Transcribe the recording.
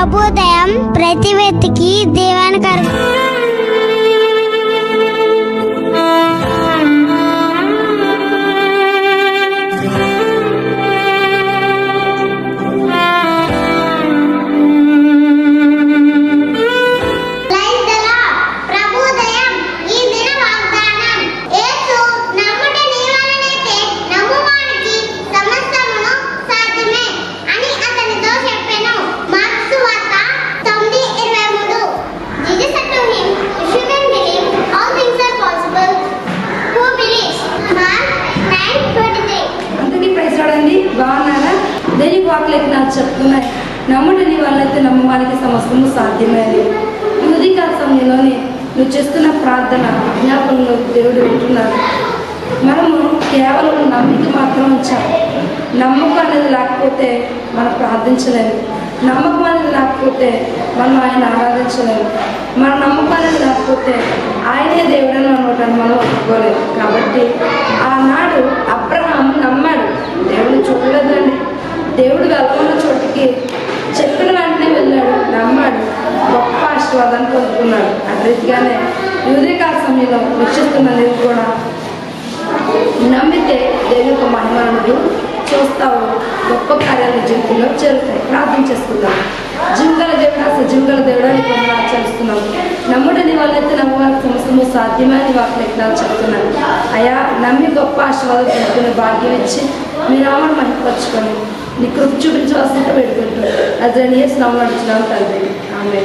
ప్రభుదయం ప్రతివెతికి బాగున్నారా దేని నాకు చెప్తున్నాయి నమ్మడని వాళ్ళైతే నమ్మడానికి సమస్తము సాధ్యమైనది ఈ ఉదయకాల సమయంలోనే నువ్వు చేస్తున్న ప్రార్థన జ్ఞాపకంలో దేవుడు వింటున్నాడు మనము కేవలం నమ్మిక మాత్రం ఉంచాలి నమ్మకం అనేది లేకపోతే మనం ప్రార్థించలేము నమ్మకం అనేది లేకపోతే మనం ఆయన ఆరాధించలేము మన నమ్మకం అనేది లేకపోతే ఆయనే దేవుడని అనుకుంటాను మనం ఒప్పుకోలేదు కాబట్టి ఆ అబ్రహాం నమ్మాడు దేవుడు చూడలేదండి దేవుడు చోటికి చెప్పిన వెంటనే వెళ్ళాడు నమ్మాడు గొప్ప ఆశీర్వాదాన్ని పొందుకున్నాడు. అటు రీతిగానే సమయంలో వీక్షిస్తున్న నీవు కూడా నమ్మితే దేవుని యొక్క మహిమను చూస్తావు. గొప్ప కార్యాలు జీవితంలో చేరుతాయి. ప్రార్థన చేసుకుందాం. జీవగల దేవుడా అసలు జీవగల దేవుడు అని నమ్ముడని వాళ్ళైతే నమ్మవారి సమస్తము సాధ్యమైన వాటిని లెక్కలు చెప్తున్నాను. అయా నమ్మి గొప్ప ఆశీర్వాదం పొందుకునే భాగ్యం ఇచ్చి మీ నామను మహిపరచుకొని నీ కృప చూపించవలసిందిగా పెట్టుకుంటూ అదే నీ స్నామం నడుచున్నాను తండ్రి. ఆమె